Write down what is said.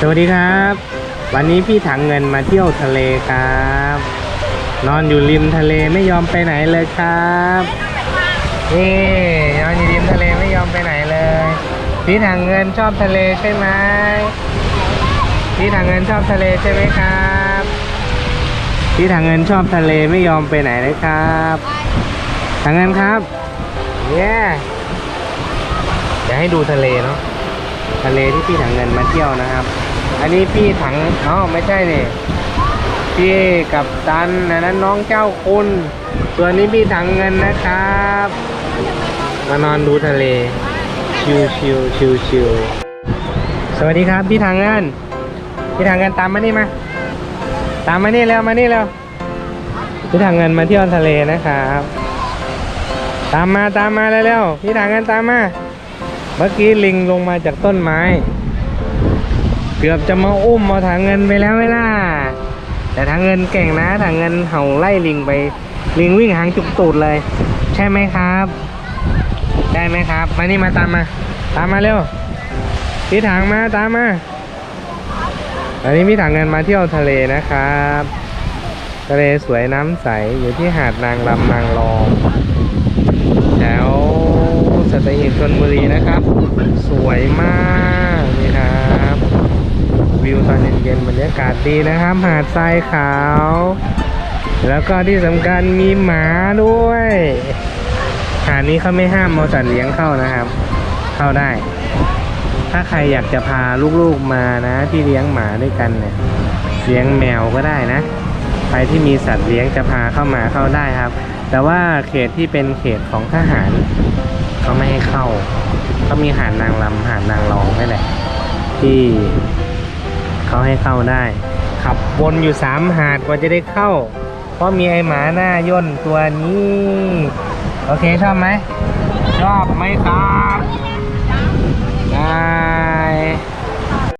สวัสดีครับ วันนี้พี่ถังเงินมาเที่ยวทะเลครับ นอนอยู่ริมทะเลไม่ยอมไปไหนเลยครับนี่นอนอยู่ริมทะเลไม่ยอมไปไหนเลย พี่ถังเงินชอบทะเลใช่ไหมพี่ถังเงินชอบทะเลใช่ไหมครับพี่ถังเงินชอบทะเลไม่ยอมไปไหนเลยครับถังเงินครับเนี่ยเดี๋ยวให้ดูทะเลเนาะ ทะเลที่พี่ถังเงินมาเที่ยวนะครับ อันนี้พี่ถังอ๋อไม่ใช่นี่พี่กับตันนนั้นน้องเจ้าคุณส่วนนี้พี่ถังเงินนะครับ มานอนดูทะเล ชิวชิวชิวชิวสวัสดีครับพี่ถังเงินพี่ถังเงินตามมานี่มา ตามมานี่แล้วมานี่แล้วพี่ถังเงินมาเที่ยวทะเลนะครับ ตามมาตามมาเร็วๆพี่ถังเงินตามมา เมื่อกี้ลิงลงมาจากต้นไม้ เกือบจะมาอุ้มเอาถังเงินไปแล้วไม่ล่ะ แต่ถังเงินเก่งนะถังเงินเห่าไล่ลิงไป ลิงวิ่งหางจุกตูดเลย ใช่ไหมครับ ได้ไหมครับ มานี่มาตามมา ตามมาเร็วพี่ถังมาตามมา อันนี้พี่ถังเงินมาเที่ยวทะเลนะครับ ทะเลสวยน้ำใสอยู่ที่หาดนางลำนางรองแถวสัตหีบชลบุรีนะครับ สวยมากนี่ครับ วิวตอนเย็นๆบรรยากาศดีนะครับ หาดทรายขาว แล้วก็ที่สำคัญมีหมาด้วยหาดนี้เขาไม่ห้ามเอาสัตว์เลี้ยงเข้านะครับ เข้าได้ ถ้าใครอยากจะพาลูกๆมานะ ที่เลี้ยงหมาด้วยกันเนี่ยเลี้ยงแมวก็ได้นะใครที่มีสัตว์เลี้ยงจะพาเข้ามาเข้าได้ครับ แต่ว่าเขตที่เป็นเขตของทหาร เขาไม่ให้เข้า ก็ามีหาดนางลำหาดนางรองนี่แหละ ที่เขาให้เข้าได้ ขับวนอยู่สามหาดกว่าจะได้เข้า เพราะมีไอหมาหน้าย่นตัวนี้ โอเคชอบไหม ชอบไหมครับ